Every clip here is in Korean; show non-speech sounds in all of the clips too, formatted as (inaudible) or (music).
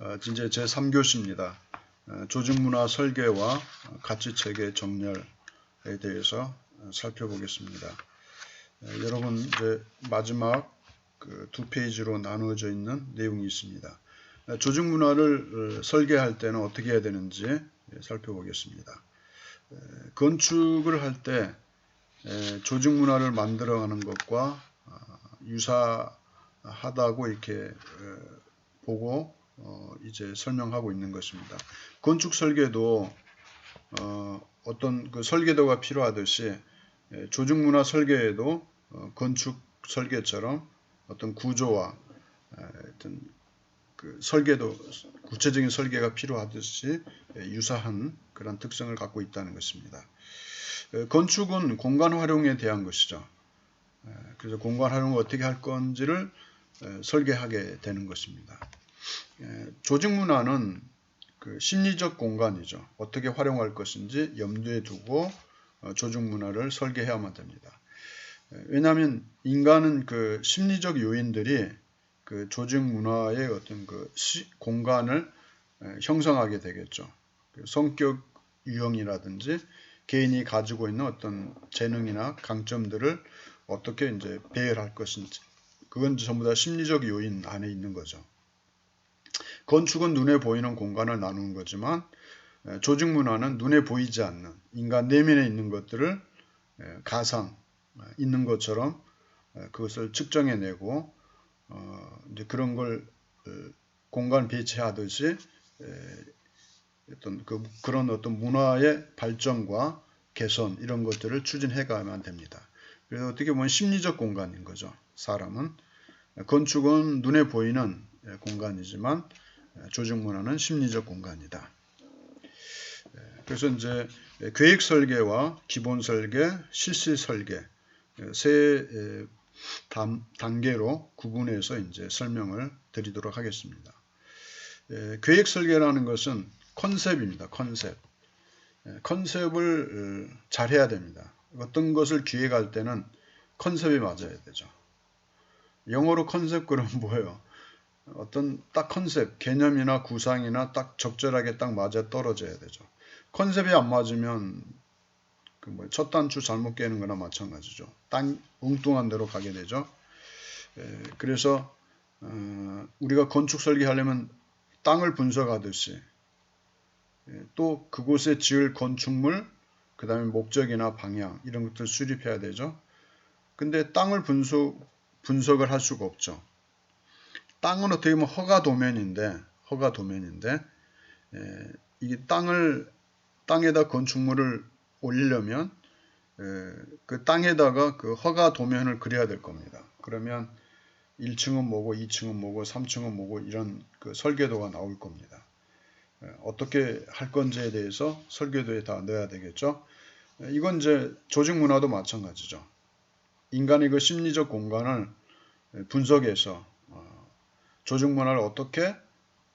어, 이제 제 3교시입니다. 조직문화 설계와 가치체계 정렬에 대해서 어, 살펴보겠습니다. 어, 여러분 이제 마지막 그 두 페이지로 나누어져 있는 내용이 있습니다. 어, 조직문화를 설계할 때는 어떻게 해야 되는지 예, 살펴보겠습니다. 건축을 할 때 조직문화를 만들어가는 것과 유사하다고 이렇게 보고 어, 이제 설명하고 있는 것입니다. 건축 설계도 어, 어떤 그 설계도가 필요하듯이 예, 조직문화 설계에도 어, 건축 설계처럼 어떤 구조와 어떤 그 설계도 구체적인 설계가 필요하듯이 예, 유사한 그런 특성을 갖고 있다는 것입니다. 건축은 공간 활용에 대한 것이죠. 그래서 공간 활용을 어떻게 할 건지를 설계하게 되는 것입니다. 예, 조직 문화는 그 심리적 공간이죠. 어떻게 활용할 것인지 염두에 두고 어, 조직 문화를 설계해야만 됩니다. 예, 왜냐하면 인간은 그 심리적 요인들이 그 조직 문화의 어떤 그 공간을 예, 형성하게 되겠죠. 그 성격 유형이라든지 개인이 가지고 있는 어떤 재능이나 강점들을 어떻게 이제 배열할 것인지 그건 전부 다 심리적 요인 안에 있는 거죠. 건축은 눈에 보이는 공간을 나누는 거지만 조직 문화는 눈에 보이지 않는 인간 내면에 있는 것들을 가상 있는 것처럼 그것을 측정해내고 어, 이제 그런 걸 어, 공간 배치하듯이 어떤 그 그런 어떤 문화의 발전과 개선 이런 것들을 추진해 가면 됩니다. 그래서 어떻게 보면 심리적 공간인 거죠. 사람은 건축은 눈에 보이는 공간이지만 조직 문화는 심리적 공간이다. 예, 그래서 이제 계획 설계와 기본 설계, 실시 설계 예, 세 예, 단계로 구분해서 이제 설명을 드리도록 하겠습니다. 계획 설계라는 것은 컨셉입니다. 컨셉. 컨셉을 어, 잘 해야 됩니다. 어떤 것을 기획할 때는 컨셉이 맞아야 되죠. 영어로 컨셉 그러면 (laughs) 뭐예요? 어떤 딱 컨셉, 개념이나 구상이나 딱 적절하게 딱 맞아 떨어져야 되죠. 컨셉이 안 맞으면 그 뭐 첫 단추 잘못 깨는 거나 마찬가지죠. 땅 엉뚱한 대로 가게 되죠. 에, 그래서 어, 우리가 건축 설계하려면 땅을 분석하듯이 에, 또 그곳에 지을 건축물, 그 다음에 목적이나 방향 이런 것들 수립해야 되죠. 근데 땅을 분석, 분석을 할 수가 없죠. 땅은 어떻게 보면 허가 도면인데 허가 도면인데 에, 이 땅을 땅에다 건축물을 올리려면 에, 그 땅에다가 그 허가 도면을 그려야 될 겁니다. 그러면 1층은 뭐고 2층은 뭐고 3층은 뭐고 이런 그 설계도가 나올 겁니다. 에, 어떻게 할 건지에 대해서 설계도에 다 넣어야 되겠죠. 이건 이제 조직 문화도 마찬가지죠. 인간의 그 심리적 공간을 분석해서 조직 문화를 어떻게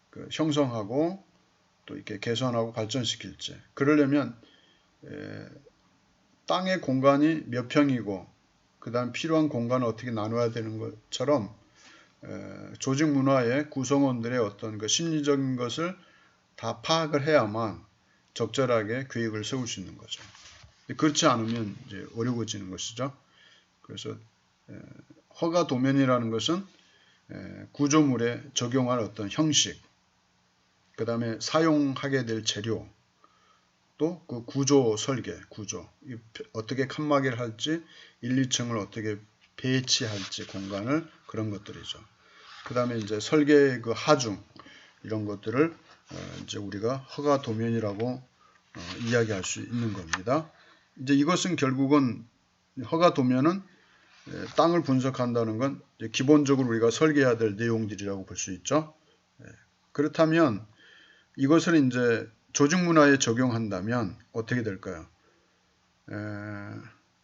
그 형성하고 또 이렇게 개선하고 발전시킬지. 그러려면 에, 땅의 공간이 몇 평이고 그다음 필요한 공간을 어떻게 나눠야 되는 것처럼 에, 조직 문화의 구성원들의 어떤 그 심리적인 것을 다 파악을 해야만 적절하게 계획을 세울 수 있는 거죠. 그렇지 않으면 이제 어려워지는 것이죠. 그래서 에, 허가 도면이라는 것은 구조물에 적용할 어떤 형식, 그 다음에 사용하게 될 재료, 또 그 구조 설계, 구조, 어떻게 칸막이를 할지, 1, 2층을 어떻게 배치할지 공간을 그런 것들이죠. 그 다음에 이제 설계의 그 하중 이런 것들을 어, 이제 우리가 허가 도면이라고 어, 이야기할 수 있는 겁니다. 이제 이것은 결국은 허가 도면은 예, 땅을 분석한다는 건 기본적으로 우리가 설계해야 될 내용들이라고 볼 수 있죠. 예, 그렇다면 이것을 이제 조직 문화에 적용한다면 어떻게 될까요? 에,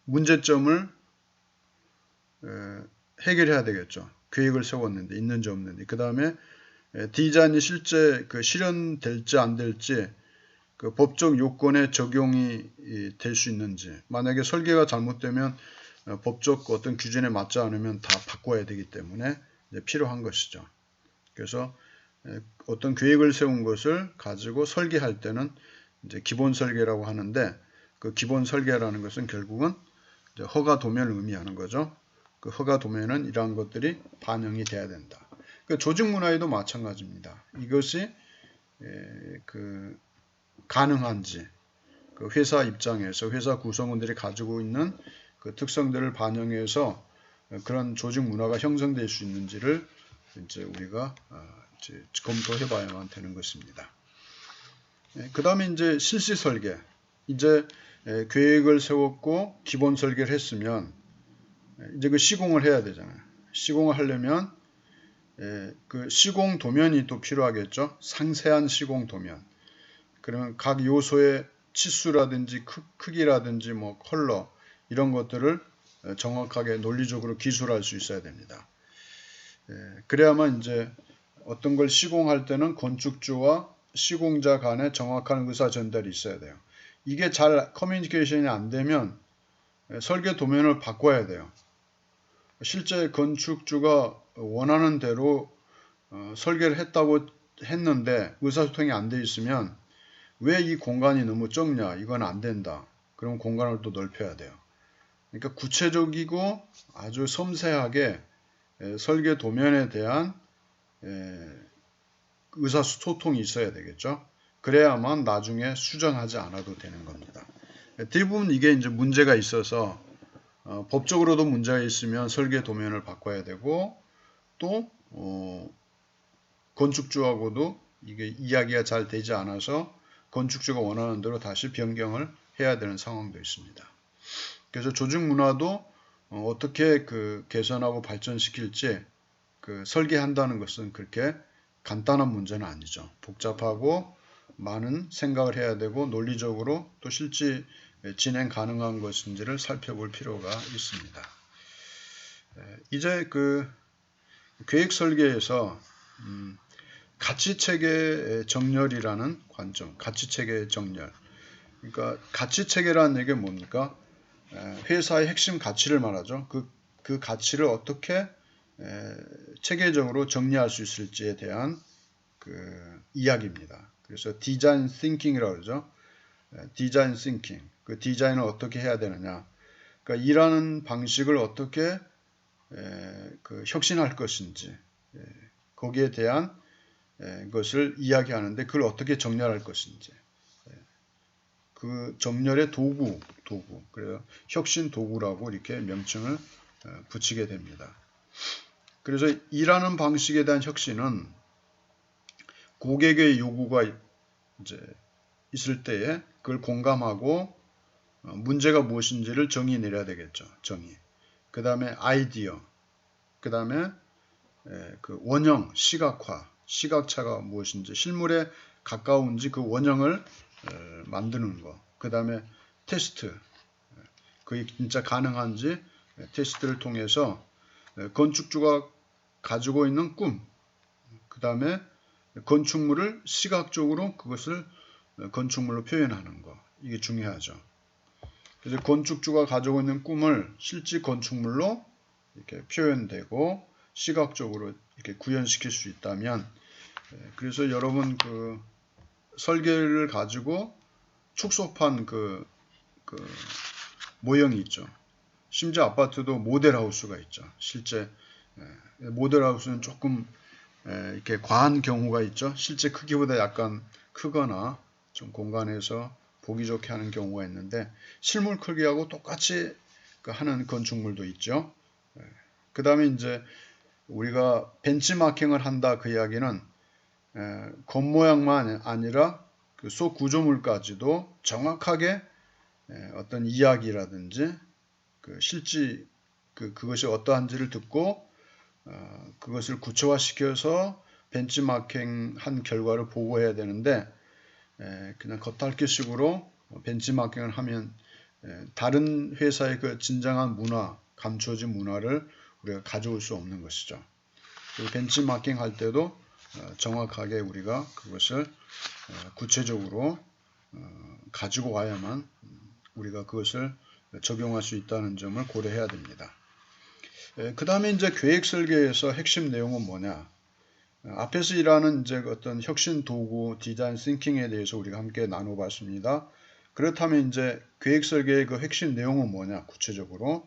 문제점을 에, 해결해야 되겠죠. 계획을 세웠는데 있는지 없는지 그 다음에 디자인이 실제 그 실현될지 안 될지 그 법적 요건에 적용이 될 수 있는지 만약에 설계가 잘못되면 어, 법적 어떤 규준에 맞지 않으면 다 바꿔야 되기 때문에 필요한 것이죠. 그래서 에, 어떤 계획을 세운 것을 가지고 설계할 때는 이제 기본 설계라고 하는데 그 기본 설계라는 것은 결국은 허가 도면을 의미하는 거죠. 그 허가 도면은 이러한 것들이 반영이 돼야 된다. 그 조직 문화에도 마찬가지입니다. 이것이 에, 그 가능한지 그 회사 입장에서 회사 구성원들이 가지고 있는 그 특성들을 반영해서 그런 조직 문화가 형성될 수 있는지를 이제 우리가 어, 이제 검토해 봐야만 되는 것입니다. 그 다음에 이제 실시 설계. 이제 에, 계획을 세웠고 기본 설계를 했으면 이제 그 시공을 해야 되잖아요. 시공을 하려면 에, 그 시공 도면이 또 필요하겠죠. 상세한 시공 도면. 그러면 각 요소의 치수라든지 크, 크기라든지 뭐 컬러 이런 것들을 정확하게 논리적으로 기술할 수 있어야 됩니다. 예, 그래야만 이제 어떤 걸 시공할 때는 건축주와 시공자 간에 정확한 의사 전달이 있어야 돼요. 이게 잘 커뮤니케이션이 안 되면 설계 도면을 바꿔야 돼요. 실제 건축주가 원하는 대로 어, 설계를 했다고 했는데 의사소통이 안 돼 있으면 왜 이 공간이 너무 적냐? 이건 안 된다. 그럼 공간을 또 넓혀야 돼요. 그러니까 구체적이고 아주 섬세하게 설계 도면에 대한 의사소통이 있어야 되겠죠. 그래야만 나중에 수정하지 않아도 되는 겁니다. 대부분 이게 이제 문제가 있어서 어, 법적으로도 문제가 있으면 설계 도면을 바꿔야 되고 또 어, 건축주하고도 이게 이야기가 잘 되지 않아서 건축주가 원하는 대로 다시 변경을 해야 되는 상황도 있습니다. 그래서 조직 문화도 어, 어떻게 그 개선하고 발전시킬지 그 설계한다는 것은 그렇게 간단한 문제는 아니죠. 복잡하고 많은 생각을 해야 되고 논리적으로 또 실제 진행 가능한 것인지를 살펴볼 필요가 있습니다. 이제 그 계획 설계에서 음 가치 체계 정렬이라는 관점, 가치 체계 정렬. 그러니까 가치 체계라는 얘기가 뭡니까? 회사의 핵심 가치를 말하죠. 그, 그 가치를 어떻게 체계적으로 정리할 수 있을지에 대한 그 이야기입니다. 그래서 디자인 싱킹이라고 그러죠. 디자인 싱킹. 그 디자인을 어떻게 해야 되느냐. 그러니까 일하는 방식을 어떻게 그 혁신할 것인지 거기에 대한 것을 이야기하는데 그걸 어떻게 정렬할 것인지 그 정렬의 도구, 도구. 그래서 혁신 도구라고 이렇게 명칭을 어, 붙이게 됩니다. 그래서 일하는 방식에 대한 혁신은 고객의 요구가 이제 있을 때에 그걸 공감하고 어, 문제가 무엇인지를 정의 내려야 되겠죠. 정의. 그 다음에 아이디어. 그 다음에 그 원형, 시각화, 시각차가 무엇인지, 실물에 가까운지 그 원형을 만드는 거. 그 다음에 테스트. 그게 진짜 가능한지 테스트를 통해서 건축주가 가지고 있는 꿈. 그 다음에 건축물을 시각적으로 그것을 건축물로 표현하는 거. 이게 중요하죠. 그래서 건축주가 가지고 있는 꿈을 실제 건축물로 이렇게 표현되고 시각적으로 이렇게 구현시킬 수 있다면 그래서 여러분 그 설계를 가지고 축소판 그, 그 모형이 있죠. 심지어 아파트도 모델하우스가 있죠. 실제 모델하우스는 조금 이렇게 과한 경우가 있죠. 실제 크기보다 약간 크거나 좀 공간에서 보기 좋게 하는 경우가 있는데 실물 크기하고 똑같이 그 하는 건축물도 있죠. 그 다음에 이제 우리가 벤치마킹을 한다 그 이야기는 겉모양만 아니라 그속 구조물까지도 정확하게 어떤 이야기라든지 그 실제 그 그것이 어떠한지를 듣고 어, 그것을 구체화시켜서 벤치마킹 한 결과를 보고해야 되는데 그냥 겉핥기식으로 벤치마킹을 하면 다른 회사의 그 진정한 문화, 감춰진 문화를 우리가 가져올 수 없는 것이죠. 벤치마킹 할 때도 어, 정확하게 우리가 그것을 어, 구체적으로 어, 가지고 와야만 우리가 그것을 적용할 수 있다는 점을 고려해야 됩니다. 그 다음에 이제 계획 설계에서 핵심 내용은 뭐냐? 앞에서 일하는 이제 어떤 혁신 도구, 디자인 싱킹에 대해서 우리가 함께 나눠봤습니다. 그렇다면 이제 계획 설계의 그 핵심 내용은 뭐냐, 구체적으로.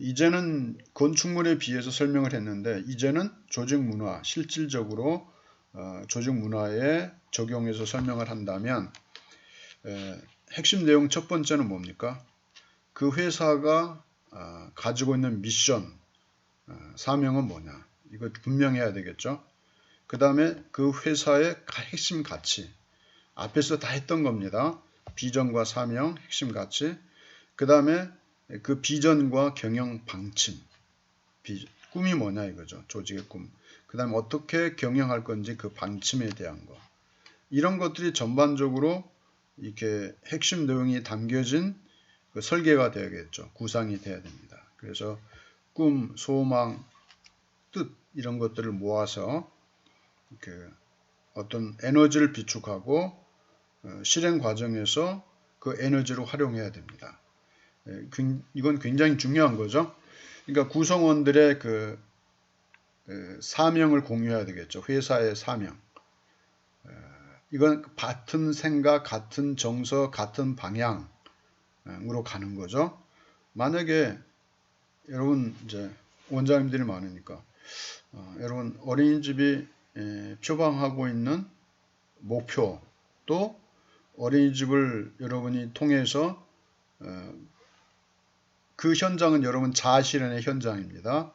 이제는 건축물에 비해서 설명을 했는데, 이제는 조직 문화, 실질적으로 어, 조직 문화에 적용해서 설명을 한다면, 에, 핵심 내용 첫 번째는 뭡니까? 그 회사가 어, 가지고 있는 미션, 어, 사명은 뭐냐? 이거 분명해야 되겠죠? 그 다음에 그 회사의 핵심 가치. 앞에서 다 했던 겁니다. 비전과 사명, 핵심 가치. 그 다음에 그 비전과 경영 방침. 비, 꿈이 뭐냐 이거죠. 조직의 꿈. 그 다음에 어떻게 경영할 건지 그 방침에 대한 거. 이런 것들이 전반적으로 이렇게 핵심 내용이 담겨진 그 설계가 되야겠죠. 구상이 돼야 됩니다. 그래서 꿈, 소망, 뜻 이런 것들을 모아서 그 어떤 에너지를 비축하고 어, 실행 과정에서 그 에너지를 활용해야 됩니다. 예, 이건 굉장히 중요한 거죠. 그러니까 구성원들의 그 사명을 공유해야 되겠죠. 회사의 사명. 어, 이건 같은 생각, 같은 정서, 같은 방향으로 가는 거죠. 만약에 여러분 이제 원장님들이 많으니까 어, 여러분 어린이집이 에, 표방하고 있는 목표 또 어린이집을 여러분이 통해서 어, 그 현장은 여러분 자아실현의 현장입니다.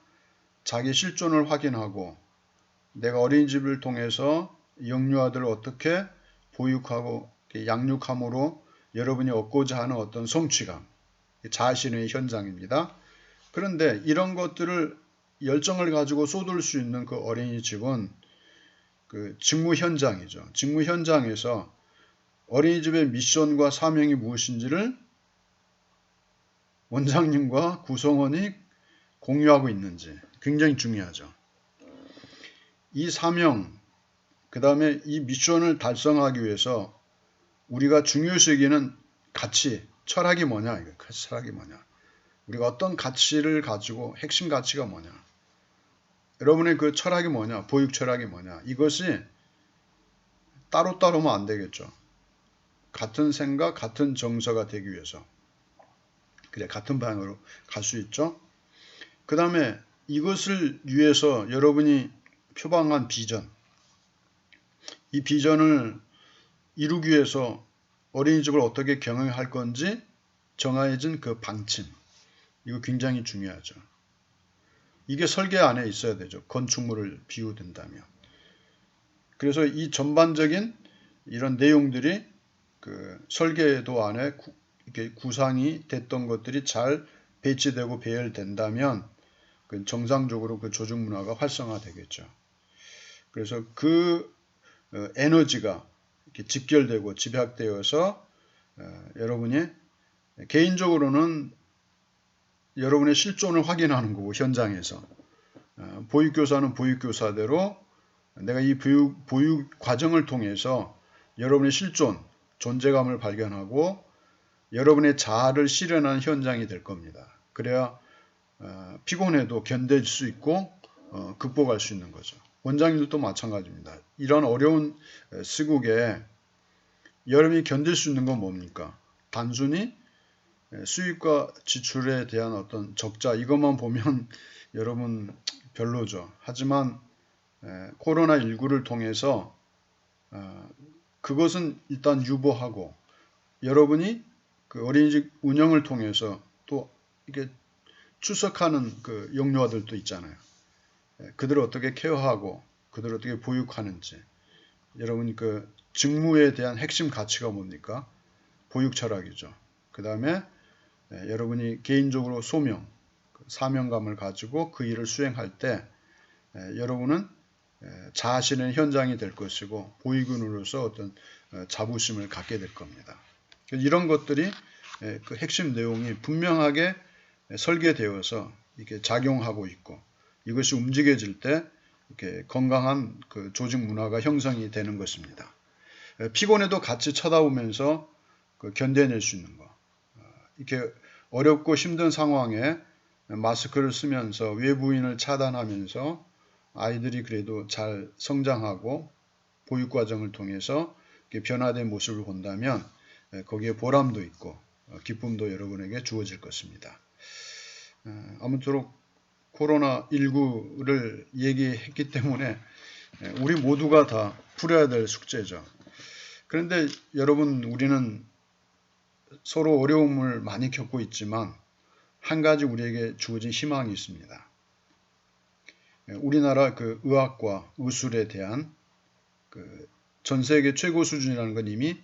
자기 실존을 확인하고 내가 어린이집을 통해서 영유아들을 어떻게 보육하고 양육함으로 여러분이 얻고자 하는 어떤 성취감, 자신의 현장입니다. 그런데 이런 것들을 열정을 가지고 쏟을 수 있는 그 어린이집은 그 직무 현장이죠. 직무 현장에서 어린이집의 미션과 사명이 무엇인지를 원장님과 구성원이 공유하고 있는지 굉장히 중요하죠. 이 사명, 그 다음에 이 미션을 달성하기 위해서 우리가 중요시 여기는 가치, 철학이 뭐냐, 철학이 뭐냐. 우리가 어떤 가치를 가지고 핵심 가치가 뭐냐. 여러분의 그 철학이 뭐냐, 보육 철학이 뭐냐. 이것이 따로따로면 안 되겠죠. 같은 생각, 같은 정서가 되기 위해서. 그래, 같은 방향으로 갈 수 있죠. 그 다음에 이것을 위해서 여러분이 표방한 비전. 이 비전을 이루기 위해서 어린이집을 어떻게 경영할 건지 정해진 그 방침. 이거 굉장히 중요하죠. 이게 설계 안에 있어야 되죠. 건축물을 비유된다면. 그래서 이 전반적인 이런 내용들이 그 설계도 안에 구, 이렇게 구상이 됐던 것들이 잘 배치되고 배열된다면 그 정상적으로 그 조직 문화가 활성화되겠죠. 그래서 그 어, 에너지가 이렇게 집결되고 집약되어서 어, 여러분이 개인적으로는 여러분의 실존을 확인하는 거고 현장에서 어, 보육교사는 보육교사대로 내가 이 보육, 보육 과정을 통해서 여러분의 실존, 존재감을 발견하고 여러분의 자아를 실현하는 현장이 될 겁니다. 그래야 어, 피곤해도 견딜 수 있고 어, 극복할 수 있는 거죠. 원장님들도 마찬가지입니다. 이런 어려운 시국에 여러분이 견딜 수 있는 건 뭡니까? 단순히 수입과 지출에 대한 어떤 적자 이것만 보면 (laughs) 여러분 별로죠. 하지만 코로나19를 통해서 어, 그것은 일단 유보하고 여러분이 그 어린이집 운영을 통해서 또 이게 출석하는 그 영유아들도 있잖아요. 그들을 어떻게 케어하고 그들을 어떻게 보육하는지 여러분 그 직무에 대한 핵심 가치가 뭡니까? 보육 철학이죠. 그 다음에 여러분이 개인적으로 소명, 그 사명감을 가지고 그 일을 수행할 때 여러분은 자신의 현장이 될 것이고 보육인으로서 어떤 어, 자부심을 갖게 될 겁니다. 이런 것들이 그 핵심 내용이 분명하게 설계되어서 이렇게 작용하고 있고 이것이 움직여질 때 이렇게 건강한 그 조직 문화가 형성이 되는 것입니다. 피곤해도 같이 쳐다보면서 그 견뎌낼 수 있는 거. 어, 이렇게 어렵고 힘든 상황에 마스크를 쓰면서 외부인을 차단하면서 아이들이 그래도 잘 성장하고 보육 과정을 통해서 변화된 모습을 본다면 거기에 보람도 있고 어, 기쁨도 여러분에게 주어질 것입니다. 어, 아무쪼록 코로나19를 얘기했기 때문에 우리 모두가 다 풀어야 될 숙제죠. 그런데 여러분 우리는 서로 어려움을 많이 겪고 있지만 한 가지 우리에게 주어진 희망이 있습니다. 우리나라 그 의학과 의술에 대한 그 전 세계 최고 수준이라는 건 이미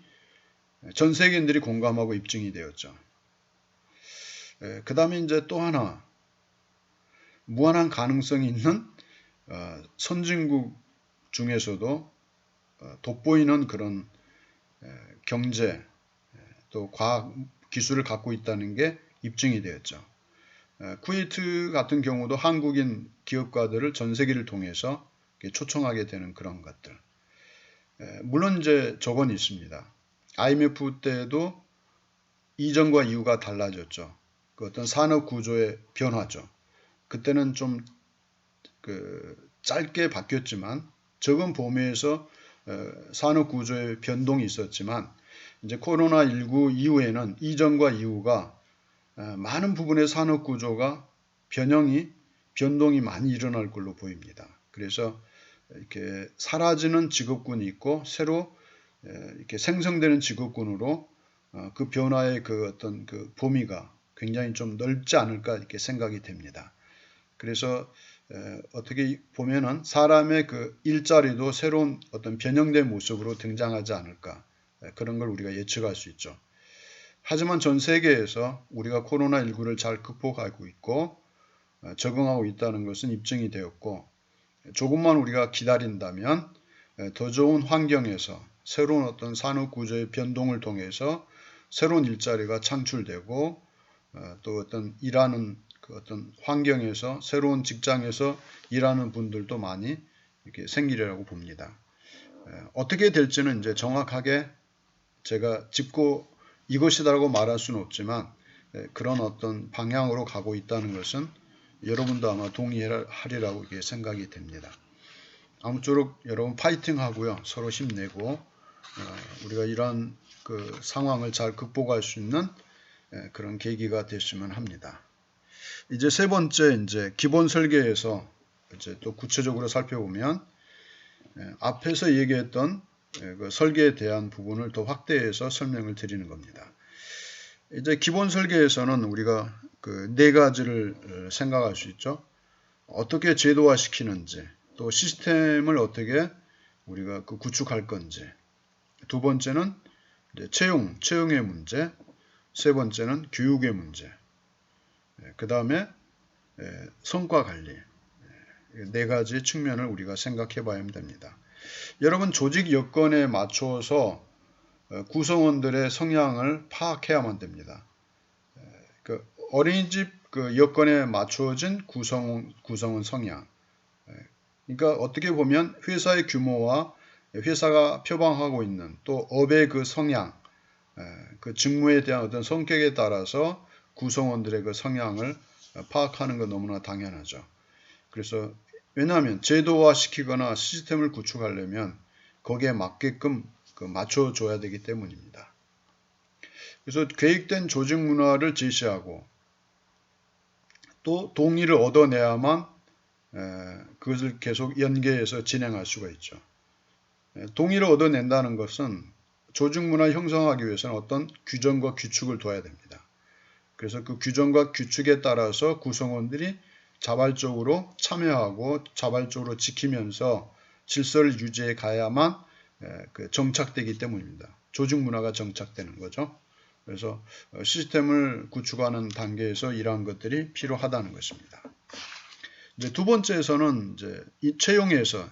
전 세계인들이 공감하고 입증이 되었죠. 그 다음에 이제 또 하나 무한한 가능성이 있는 어, 선진국 중에서도 어, 돋보이는 그런 경제 또 과학 기술을 갖고 있다는 게 입증이 되었죠. 쿠웨이트 같은 경우도 한국인 기업가들을 전 세계를 통해서 초청하게 되는 그런 것들. 물론 이제 저건 있습니다. IMF 때도 이전과 이후가 달라졌죠. 그 어떤 산업 구조의 변화죠. 그때는 좀 그 짧게 바뀌었지만 적은 범위에서 산업 구조의 변동이 있었지만 이제 코로나19 이후에는 이전과 이후가 많은 부분의 산업 구조가 변형이 변동이 많이 일어날 걸로 보입니다. 그래서 이렇게 사라지는 직업군이 있고 새로 이렇게 생성되는 직업군으로 어, 그 변화의 그 어떤 그 범위가 굉장히 좀 넓지 않을까 이렇게 생각이 됩니다. 그래서 어떻게 보면은 사람의 그 일자리도 새로운 어떤 변형된 모습으로 등장하지 않을까 그런 걸 우리가 예측할 수 있죠. 하지만 전 세계에서 우리가 코로나19를 잘 극복하고 있고 어, 적응하고 있다는 것은 입증이 되었고 조금만 우리가 기다린다면 더 좋은 환경에서 새로운 어떤 산업 구조의 변동을 통해서 새로운 일자리가 창출되고 어, 또 어떤 일하는 그 어떤 환경에서 새로운 직장에서 일하는 분들도 많이 이렇게 생기리라고 봅니다. 어떻게 될지는 이제 정확하게 제가 짚고 이것이다라고 말할 수는 없지만 그런 어떤 방향으로 가고 있다는 것은 여러분도 아마 동의하리라고 생각이 됩니다. 아무쪼록 여러분 파이팅 하고요. 서로 힘내고 어, 우리가 이러한 그 상황을 잘 극복할 수 있는 그런 계기가 됐으면 합니다. 이제 세 번째 이제 기본 설계에서 이제 또 구체적으로 살펴보면 앞에서 얘기했던 그 설계에 대한 부분을 더 확대해서 설명을 드리는 겁니다. 이제 기본 설계에서는 우리가 그 네 가지를 어, 생각할 수 있죠. 어떻게 제도화 시키는지, 또 시스템을 어떻게 우리가 그 구축할 건지. 두 번째는 채용, 채용의 문제. 세 번째는 교육의 문제. 예, 그 다음에 예, 성과 관리. 예, 네 가지 측면을 우리가 생각해 봐야 됩니다. 여러분 조직 여건에 맞춰서 어, 구성원들의 성향을 파악해야만 됩니다. 그 어린이집 그 여건에 맞추어진 구성, 구성원 성향. 그러니까 어떻게 보면 회사의 규모와 회사가 표방하고 있는 또 업의 그 성향, 그 직무에 대한 어떤 성격에 따라서 구성원들의 그 성향을 파악하는 건 너무나 당연하죠. 그래서 왜냐하면 제도화 시키거나 시스템을 구축하려면 거기에 맞게끔 그 맞춰줘야 되기 때문입니다. 그래서 계획된 조직 문화를 제시하고 또 동의를 얻어내야만 그것을 계속 연계해서 진행할 수가 있죠. 동의를 얻어낸다는 것은 조직 문화 형성하기 위해서는 어떤 규정과 규칙을 둬야 됩니다. 그래서 그 규정과 규칙에 따라서 구성원들이 자발적으로 참여하고 자발적으로 지키면서 질서를 유지해 가야만 그 정착되기 때문입니다. 조직 문화가 정착되는 거죠. 그래서 어, 시스템을 구축하는 단계에서 이러한 것들이 필요하다는 것입니다. 이제 두 번째에서는 이제 이 채용에서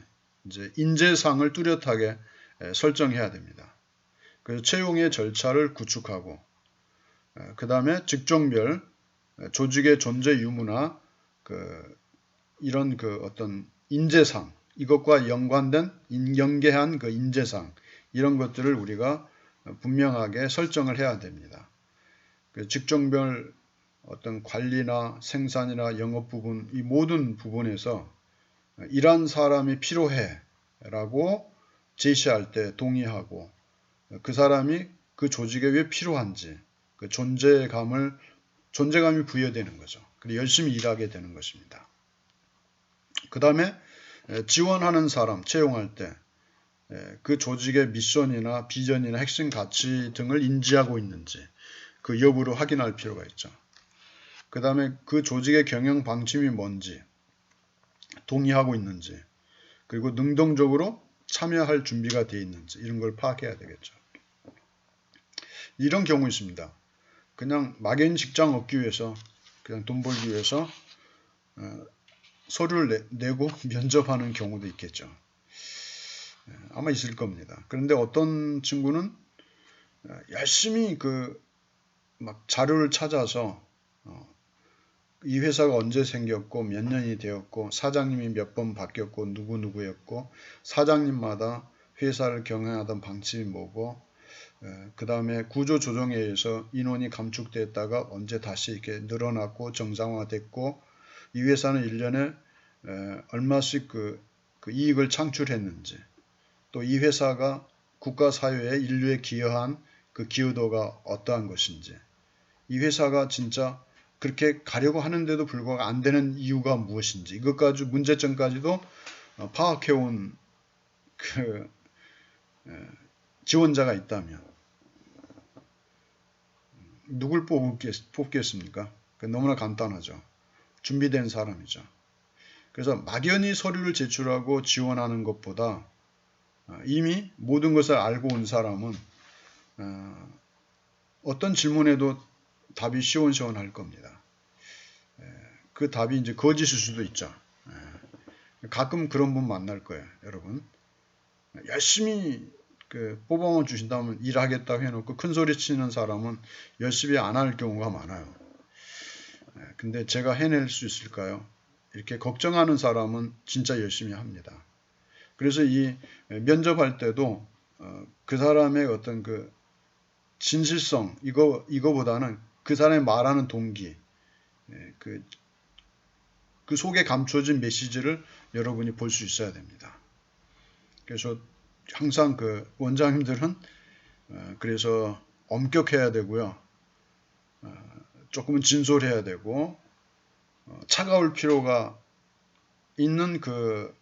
이제 인재상을 뚜렷하게 설정해야 됩니다. 그래서 채용의 절차를 구축하고 그 다음에 직종별 조직의 존재 유무나 그 이런 그 어떤 인재상 이것과 연관된 연계한 그 인재상 이런 것들을 우리가 분명하게 설정을 해야 됩니다. 그 직종별 어떤 관리나 생산이나 영업 부분 이 모든 부분에서 이런 사람이 필요해 라고 제시할 때 동의하고 그 사람이 그 조직에 왜 필요한지 그 존재감을 존재감이 부여되는 거죠. 그리고 열심히 일하게 되는 것입니다. 그 다음에 지원하는 사람 채용할 때 그 조직의 미션이나 비전이나 핵심 가치 등을 인지하고 있는지 그 여부를 확인할 필요가 있죠. 그 다음에 그 조직의 경영 방침이 뭔지 동의하고 있는지 그리고 능동적으로 참여할 준비가 되어 있는지 이런 걸 파악해야 되겠죠. 이런 경우 있습니다. 그냥 막연 직장 얻기 위해서 그냥 돈 벌기 위해서 어, 서류를 내, 고 (laughs) 면접하는 경우도 있겠죠. 예, 아마 있을 겁니다. 그런데 어떤 친구는 어, 열심히 그 막 자료를 찾아서 어, 이 회사가 언제 생겼고 몇 년이 되었고 사장님이 몇 번 바뀌었고 누구 누구였고 사장님마다 회사를 경영하던 방침이 뭐고 그 다음에 구조 조정에 의해서 인원이 감축됐다가 언제 다시 이렇게 늘어났고 정상화됐고 이 회사는 1년에 얼마씩 그, 그 이익을 창출했는지 또 이 회사가 국가 사회에 인류에 기여한 그 기여도가 어떠한 것인지 이 회사가 진짜 그렇게 가려고 하는데도 불구하고 안 되는 이유가 무엇인지 이것까지 문제점까지도 어, 파악해온 그 지원자가 있다면 누굴 뽑겠, 습니까 너무나 간단하죠. 준비된 사람이죠. 그래서 막연히 서류를 제출하고 지원하는 것보다 어, 이미 모든 것을 알고 온 사람은 어, 어떤 질문에도 답이 시원시원할 겁니다. 그 답이 이제 거짓일 수도 있죠. 가끔 그런 분 만날 거예요, 여러분. 열심히 그 뽑아만 주신다면 일하겠다고 해놓고 큰 소리 치는 사람은 열심히 안 할 경우가 많아요. 근데 제가 해낼 수 있을까요? 이렇게 걱정하는 사람은 진짜 열심히 합니다. 그래서 이 면접할 때도 어, 그 사람의 어떤 그 진실성 이거 이거보다는 그 사람이 말하는 동기, 예, 그, 그 속에 감춰진 메시지를 여러분이 볼 수 있어야 됩니다. 그래서 항상 그 원장님들은 어, 그래서 엄격해야 되고요. 어, 조금은 진솔해야 되고 차가울 필요가 있는 그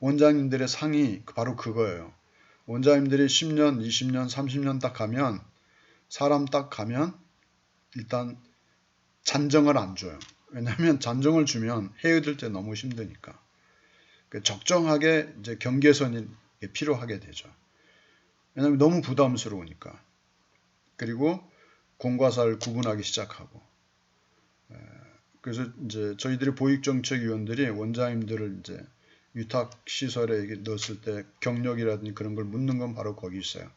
원장님들의 상이 바로 그거예요. 원장님들이 10년, 20년, 30년 딱 가면 사람 딱 가면 일단 잔정을 안 줘요. 왜냐하면 잔정을 주면 헤어질 때 너무 힘드니까. 그 적정하게 이제 경계선이 필요하게 되죠. 왜냐하면 너무 부담스러우니까. 그리고 공과사를 구분하기 시작하고. 그래서 이제 저희들이 보익정책위원들이 원장님들을 이제 위탁 시설에 넣었을 때 경력이라든지 그런 걸 묻는 건 바로 거기 있어요.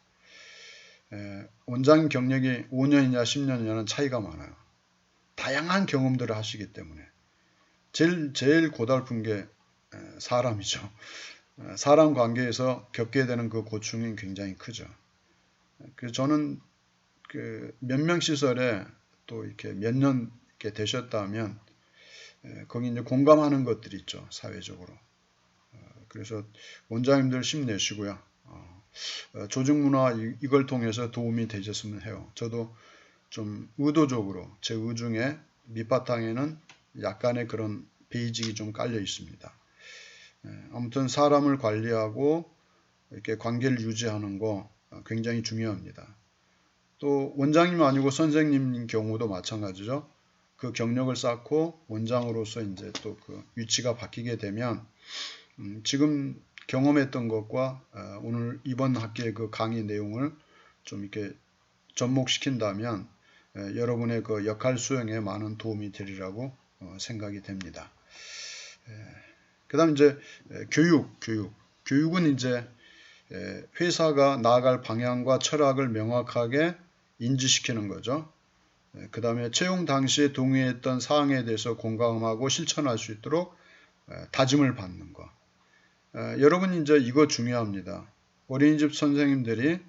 원장 경력이 5년이냐 10년이냐는 차이가 많아요. 다양한 경험들을 하시기 때문에 제일 제일 고달픈 게 사람이죠. 사람 관계에서 겪게 되는 그 고충이 굉장히 크죠. 그래서 저는 그 몇 명 시설에 또 이렇게 몇 년 이렇게 되셨다면 거기 이제 공감하는 것들이 있죠 사회적으로. 어, 그래서 원장님들 힘내시고요. 어, 조직 문화 이걸 통해서 도움이 되셨으면 해요. 저도 좀 의도적으로 제 의중에 밑바탕에는 약간의 그런 베이직이 좀 깔려 있습니다. 예, 아무튼 사람을 관리하고 이렇게 관계를 유지하는 거 굉장히 중요합니다. 또 원장님 아니고 선생님 경우도 마찬가지죠. 그 경력을 쌓고 원장으로서 이제 또 그 위치가 바뀌게 되면 음, 지금 경험했던 것과 어, 오늘 이번 학기의 그 강의 내용을 좀 이렇게 접목시킨다면 여러분의 그 역할 수행에 많은 도움이 되리라고 어, 생각이 됩니다. 그 다음 이제 교육, 교육. 교육은 이제 회사가 나아갈 방향과 철학을 명확하게 인지시키는 거죠. 그 다음에 채용 당시에 동의했던 사항에 대해서 공감하고 실천할 수 있도록 다짐을 받는 것. 여러분 이제 이거 중요합니다. 어린이집 선생님들이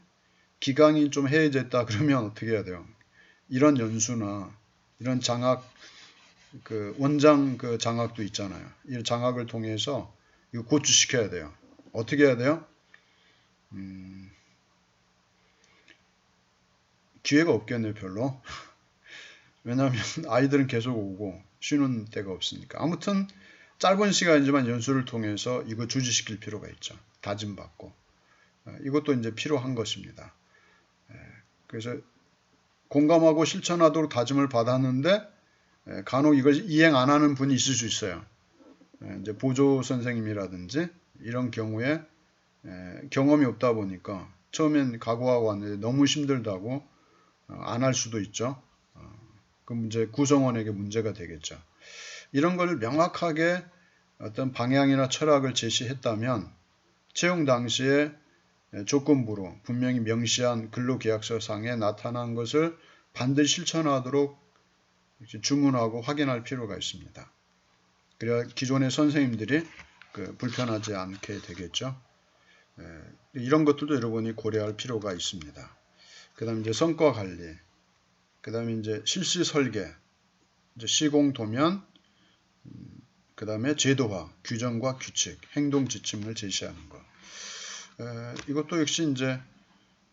기강이 좀 해이됐다 (laughs) 그러면 어떻게 해야 돼요? 이런 연수나 이런 장학 그 원장 그 장학도 있잖아요. 이 장학을 통해서 이거 고추시켜야 돼요. 어떻게 해야 돼요? 음, 기회가 없겠네요, 별로. (laughs) 왜냐하면 아이들은 계속 오고 쉬는 때가 없으니까. 아무튼 짧은 시간이지만 연수를 통해서 이거 주지시킬 필요가 있죠. 다짐받고. 어, 이것도 이제 필요한 것입니다. 예, 그래서 공감하고 실천하도록 다짐을 받았는데 예, 간혹 이걸 이행 안 하는 분이 있을 수 있어요. 예, 이제 보조 선생님이라든지 이런 경우에 예, 경험이 없다 보니까 처음엔 각오하고 왔는데 너무 힘들다고 어, 안할 수도 있죠. 어, 그럼 이제 구성원에게 문제가 되겠죠. 이런 걸 명확하게 어떤 방향이나 철학을 제시했다면 채용 당시에 조건부로 분명히 명시한 근로계약서 상에 나타난 것을 반드시 실천하도록 주문하고 확인할 필요가 있습니다. 그래야 기존의 선생님들이 그 불편하지 않게 되겠죠. 에, 이런 것들도 여러분이 고려할 필요가 있습니다. 그 다음에 이제 성과 관리, 그 다음에 이제 실시 설계, 이제 시공 도면, 음, 그 다음에 제도화, 규정과 규칙, 행동 지침을 제시하는 것. 에, 이것도 역시 이제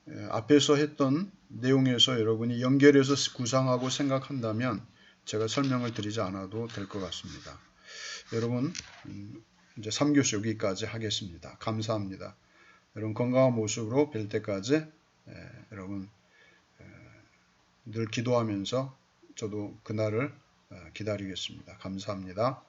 에, 앞에서 했던 내용에서 여러분이 연결해서 구상하고 생각한다면 제가 설명을 드리지 않아도 될 것 같습니다. 여러분 음, 이제 3교시 여기까지 하겠습니다. 감사합니다. 여러분 건강한 모습으로 뵐 때까지 에, 여러분 에, 늘 기도하면서 저도 그날을 어, 기다리겠습니다. 감사합니다.